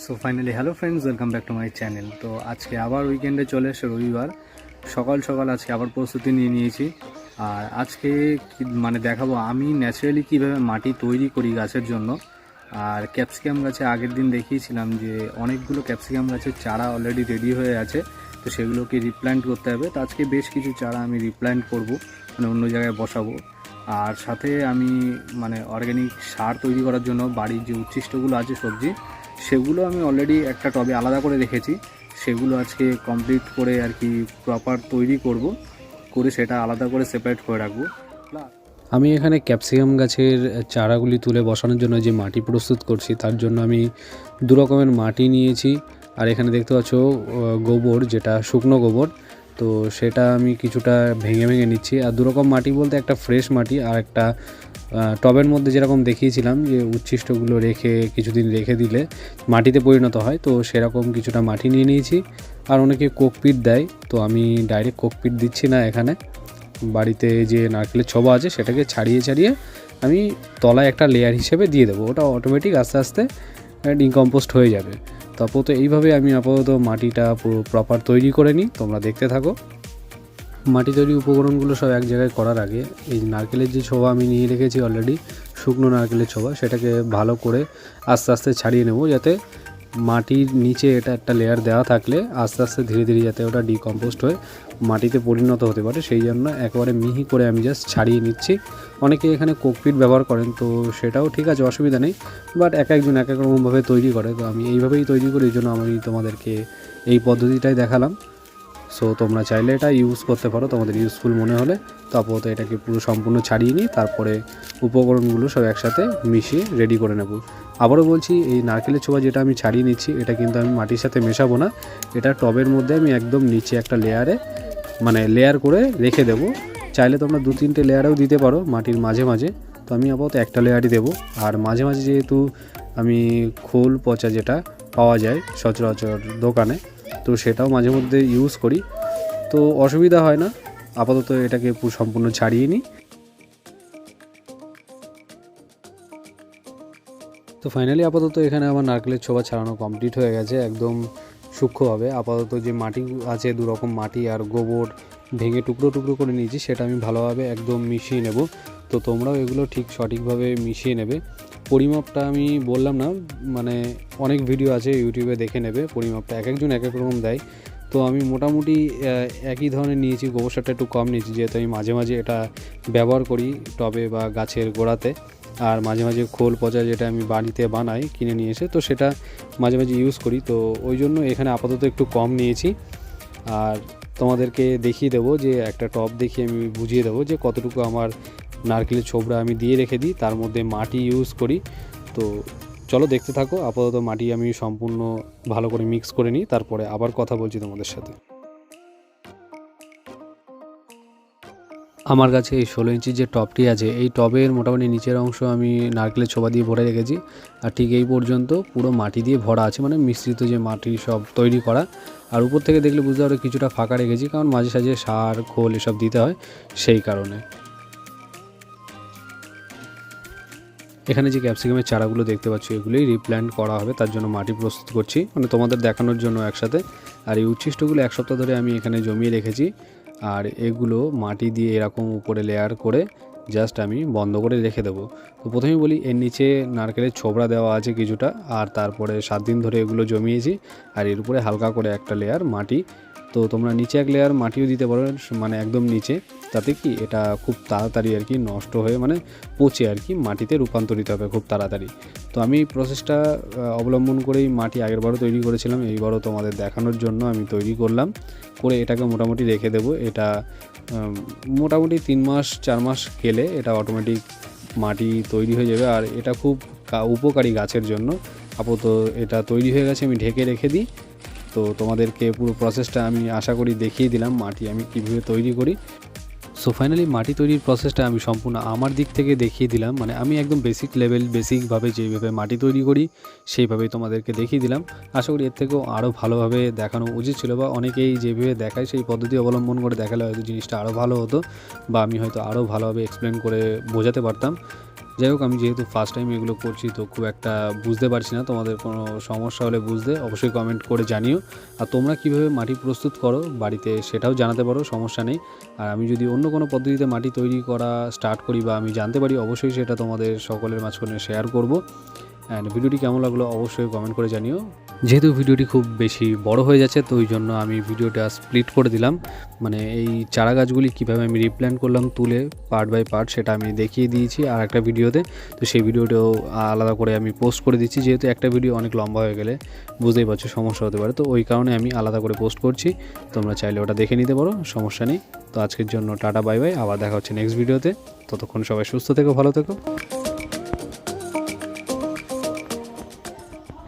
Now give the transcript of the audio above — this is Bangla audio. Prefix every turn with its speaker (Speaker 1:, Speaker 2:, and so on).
Speaker 1: So finally hello friends welcome back to my channel তো আজকে আবার উইকেন্ডে চলে এসে রবিবার। সকাল সকাল আজকে আবার প্রস্তুতি নিয়ে নিয়েছি। আর আজকে মানে দেখাবো আমি ন্যাচারালি কীভাবে মাটি তৈরি করি গাছের জন্য। আর ক্যাপসিকাম গাছে আগের দিন দেখিয়েছিলাম যে অনেকগুলো ক্যাপসিকাম গাছের চারা অলরেডি রেডি হয়ে আছে। তো সেগুলোকে রিপ্ল্যান্ট করতে হবে। তো আজকে বেশ কিছু চারা আমি রিপ্ল্যান্ট করব মানে অন্য জায়গায় বসাবো। আর সাথে আমি মানে অর্গ্যানিক সার তৈরি করার জন্য বাড়ির যে উচ্ছিষ্টগুলো আছে সবজি সেগুলো আমি অলরেডি একটা টবে আলাদা করে রেখেছি। সেগুলো আজকে কমপ্লিট করে আর কি প্রপার তৈরি করব, করে সেটা আলাদা করে সেপারেট করে রাখব। আমি এখানে ক্যাপসিকাম গাছের চারাগুলি তুলে বসানোর জন্য যে মাটি প্রস্তুত করছি, তার জন্য আমি দু রকমের মাটি নিয়েছি। আর এখানে দেখতে পাচ্ছ গোবর, যেটা শুকনো গোবর তো সেটা আমি কিছুটা ভেঙে ভেঙে নিচ্ছি। আর দু রকম মাটি বলতে একটা ফ্রেশ মাটি আর একটা টবের মধ্যে যেরকম দেখিয়েছিলাম যে উচ্ছিষ্টগুলো রেখে কিছুদিন রেখে দিলে মাটিতে পরিণত হয়, তো সেরকম কিছুটা মাটি নিয়ে নিয়েছি। আর অনেকে কোকপিট দেয়, তো আমি ডাইরেক্ট কোকপিট দিচ্ছি না এখানে। বাড়িতে যে নারকেলের ছবা আছে সেটাকে ছাড়িয়ে ছাড়িয়ে আমি তলায় একটা লেয়ার হিসেবে দিয়ে দেবো। ওটা অটোমেটিক আস্তে আস্তে ডিকম্পোস্ট হয়ে যাবে। আপাতত এইভাবে আমি আপাতত মাটিটা পুরো প্রপার তৈরি করে নিই। তোমরা দেখতে থাকো। মাটি তৈরি উপকরণগুলো সব এক জায়গায় করার আগে এই নারকেলের যে ছোবা আমি নিয়ে রেখেছি অলরেডি শুকনো নারকেলের ছোবা সেটাকে ভালো করে আস্তে আস্তে ছাড়িয়ে নেব যাতে মাটির নিচে এটা একটা লেয়ার দেওয়া থাকলে আস্তে আস্তে ধীরে ধীরে যাতে ওটা ডিকম্পোস্ট হয়ে মাটিতে পরিণত হতে পারে, সেই জন্য একেবারে মিহি করে আমি জাস্ট ছাড়িয়ে নিচ্ছি। অনেকে এখানে কোকপিট ব্যবহার করেন, তো সেটাও ঠিক আছে, অসুবিধা নেই। বাট এক একজন এক এক রকমভাবে তৈরি করে, তো আমি এইভাবেই তৈরি করি, এই জন্য আমি তোমাদেরকে এই পদ্ধতিটাই দেখালাম। সো তোমরা চাইলে এটা ইউজ করতে পারো, তোমাদের ইউজফুল মনে হলে। তো এটাকে পুরো সম্পূর্ণ ছাড়িয়ে নিই, তারপরে উপকরণগুলো সব একসাথে মিশিয়ে রেডি করে নেব। আবারও বলছি, এই নারকেলের ছোবা যেটা আমি ছাড়িয়ে নিচ্ছি, এটা কিন্তু আমি মাটির সাথে মেশাবো না। এটা টবের মধ্যে আমি একদম নিচে একটা লেয়ারে মানে লেয়ার করে রেখে দেবো। চাইলে তোমরা দু তিনটে লেয়ারেও দিতে পারো মাটির মাঝে মাঝে। তো আমি আপাতত একটা লেয়ারই দেবো। আর মাঝে মাঝে যেহেতু আমি খোল পচা যেটা পাওয়া যায় সচরাচর দোকানে, তো সেটাও মাঝে মধ্যে ইউজ করি। তো অসুবিধা হয় না। আপাতত এটাকে পুরো সম্পূর্ণ ছাড়িয়ে নিই। তো ফাইনালি আপাতত এখানে আমার নারকেলের ছোবা ছাড়ানো কমপ্লিট হয়ে গেছে, একদম সূক্ষ্মভাবে। আপাতত যে মাটি আছে দু রকম মাটি আর গোবর ভেঙে টুকরো টুকরো করে নিয়েছি, সেটা আমি ভালোভাবে একদম মিশিয়ে নেব। তো তোমরাও এগুলো ঠিক সঠিকভাবে মিশিয়ে নেবে। পরিমাপটা আমি বললাম না মানে অনেক ভিডিও আছে ইউটিউবে দেখে নেবে। পরিমাপটা এক একজন এক এক রকম দেয়। তো আমি মোটামুটি একই ধরনের নিয়েছি, গোবর সারটা একটু কম নিয়েছি, যেহেতু আমি মাঝে মাঝে এটা ব্যবহার করি টবে বা গাছের গোড়াতে। আর মাঝে মাঝে খোল পচা যেটা আমি বাড়িতে বানাই, কিনে নিয়ে এসে, তো সেটা মাঝে মাঝে ইউজ করি। তো ওই জন্য এখানে আপাতত একটু কম নিয়েছি। আর তোমাদেরকে দেখিয়ে দেবো যে, একটা টপ দেখিয়ে আমি বুঝিয়ে দেবো যে, কতটুকু আমার নারকেলের ছোবড়া আমি দিয়ে রেখে দিই, তার মধ্যে মাটি ইউজ করি। তো চলো দেখতে থাকো, আপাতত মাটি আমি সম্পূর্ণ ভালো করে মিক্স করে নিই, তারপরে আবার কথা বলছি তোমাদের সাথে। আমার কাছে এই ষোলো ইঞ্চির যে টপটি আছে, এই টবের মোটামুটি নিচের অংশ আমি নারকেলের ছোবা দিয়ে ভরে রেখেছি। আর ঠিক এই পর্যন্ত পুরো মাটি দিয়ে ভরা আছে মানে মিশ্রিত যে মাটি সব তৈরি করা। আর উপর থেকে দেখলে বুঝতে পারো কিছুটা ফাঁকা রেখেছি, কারণ মাঝে সাঝে সার, খোল এসব দিতে হয় সেই কারণে। এখানে যে ক্যাপসিকামের চারাগুলো দেখতে পাচ্ছ, এগুলোই রিপ্ল্যান্ট করা হবে, তার জন্য মাটি প্রস্তুত করছি। মানে তোমাদের দেখানোর জন্য একসাথে। আর এই উচ্ছিষ্টগুলো এক সপ্তাহ ধরে আমি এখানে জমিয়ে রেখেছি। আর এগুলো মাটি দিয়ে এরকম উপরে লেয়ার করে জাস্ট আমি বন্ধ করে রেখে দেবো। তো প্রথমেই বলি, এর নিচে নারকেলের ছোবড়া দেওয়া আছে কিছুটা, আর তারপরে সাত দিন ধরে এগুলো জমিয়েছি, আর এর উপরে হালকা করে একটা লেয়ার মাটি। তো তোমরা নিচে এক লেয়ার মাটিও দিতে পারো মানে একদম নিচে। তাতে কি এটা খুব তাড়াতাড়ি আর কি নষ্ট হয়ে মানে পচে আর কি, মাটিতে রূপান্তরিত হবে খুব তাড়াতাড়ি। তো আমি এই প্রসেসটা অবলম্বন করেই মাটি আগেরবারও তৈরি করেছিলাম, এইবারও তোমাদের দেখানোর জন্য আমি তৈরি করলাম। করে এটাকে মোটামুটি রেখে দেব। এটা মোটামুটি তিন মাস, চার মাস গেলে এটা অটোমেটিক মাটি তৈরি হয়ে যাবে। আর এটা খুব উপকারী গাছের জন্য। আপাতত এটা তৈরি হয়ে গেছে, আমি ঢেকে রেখে দিই। তো তোমাদেরকে পুরো প্রসেসটা আমি আশা করি দেখিয়ে দিলাম, মাটি আমি কীভাবে তৈরি করি। সো ফাইনালি মাটি তৈরির প্রসেসটা আমি সম্পূর্ণ আমার দিক থেকে দেখিয়ে দিলাম। মানে আমি একদম বেসিক লেভেল বেসিকভাবে যেইভাবে মাটি তৈরি করি, সেইভাবেই তোমাদেরকে দেখিয়ে দিলাম। আশা করি এর থেকেও আরও ভালোভাবে দেখানো উচিত ছিল বা অনেকেই যেভাবে দেখায়, সেই পদ্ধতি অবলম্বন করে দেখালে হয়তো জিনিসটা আরও ভালো হতো বা আমি হয়তো আরও ভালোভাবে এক্সপ্লেন করে বোঝাতে পারতাম। যাই হোক, আমি যেহেতু ফার্স্ট টাইম এগুলো করছি, তো খুব একটা বুঝতে পারছি না। তোমাদের কোনো সমস্যা হলে বুঝতে অবশ্যই কমেন্ট করে জানিও। আর তোমরা কীভাবে মাটি প্রস্তুত করো বাড়িতে সেটাও জানাতে পারো, সমস্যা নেই। আর আমি যদি অন্য কোনো পদ্ধতিতে মাটি তৈরি করা স্টার্ট করি বা আমি জানতে পারি, অবশ্যই সেটা তোমাদের সকলের মাঝখানে শেয়ার করব। অ্যান্ড ভিডিওটি কেমন লাগল অবশ্যই কমেন্ট করে জানিও। যেহেতু ভিডিওটি খুব বেশি বড় হয়ে যাচ্ছে, তো ওই জন্য আমি ভিডিওটা স্প্লিট করে দিলাম। মানে এই চারা গাছগুলি কীভাবে আমি রিপ্ল্যান্ট করলাম, তুলে পার্ট বাই পার্ট সেটা আমি দেখিয়ে দিয়েছি আর একটা ভিডিওতে। তো সেই ভিডিওটাও আলাদা করে আমি পোস্ট করে দিচ্ছি, যেহেতু একটা ভিডিও অনেক লম্বা হয়ে গেলে বুঝতেই পারছ সমস্যা হতে পারে। তো ওই কারণে আমি আলাদা করে পোস্ট করছি, তোমরা চাইলে ওটা দেখে নিতে পারো, সমস্যা নেই। তো আজকের জন্য টাটা বাই বাই আবার দেখা হচ্ছে নেক্সট ভিডিওতে ততক্ষণ সবাই সুস্থ থেকো, ভালো থেকো।